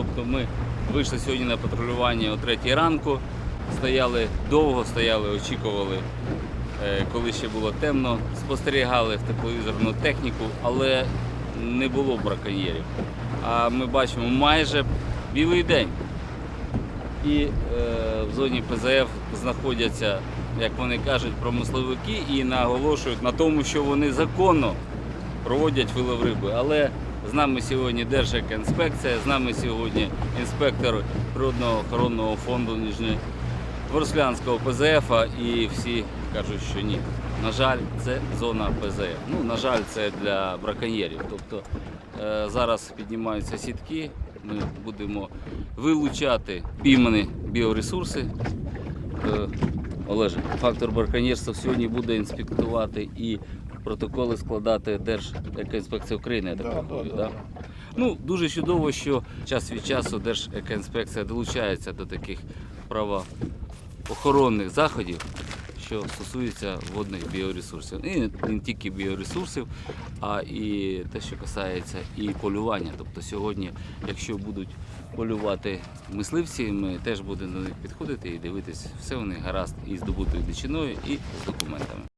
Тобто ми вийшли сьогодні на патрулювання о 3 ранку, стояли довго, стояли, очікували, е, коли ще було темно, спостерігали в тепловізорну техніку, але не було браконьєрів. А ми бачимо майже білий день. І е, в зоні ПЗФ знаходяться, як вони кажуть, промисловики і наголошують на тому, що вони законно проводять вилов риби. Але з нами сьогодні Держекоінспекція, з нами сьогодні інспектор Природного охоронного фонду Ворслянського ПЗФ і всі кажуть, що ні. На жаль, це зона ПЗФ. Ну, на жаль, це для браконьєрів. Тобто е, зараз піднімаються сітки, ми будемо вилучати піймані біоресурси. Е, Олеже, фактор браконьєрства сьогодні буде інспектувати і протоколи складати Держекоінспекція України, я так Да, рахую. да, да? да. Ну, дуже чудово, що час від часу Держекоінспекція долучається до таких правоохоронних заходів, що стосується водних біоресурсів. І не- тільки біоресурсів, а і те, що касається і полювання. Тобто сьогодні, якщо будуть полювати мисливці, ми теж будемо до них підходити і дивитись, все у них гаразд із здобутою дичиною і з документами.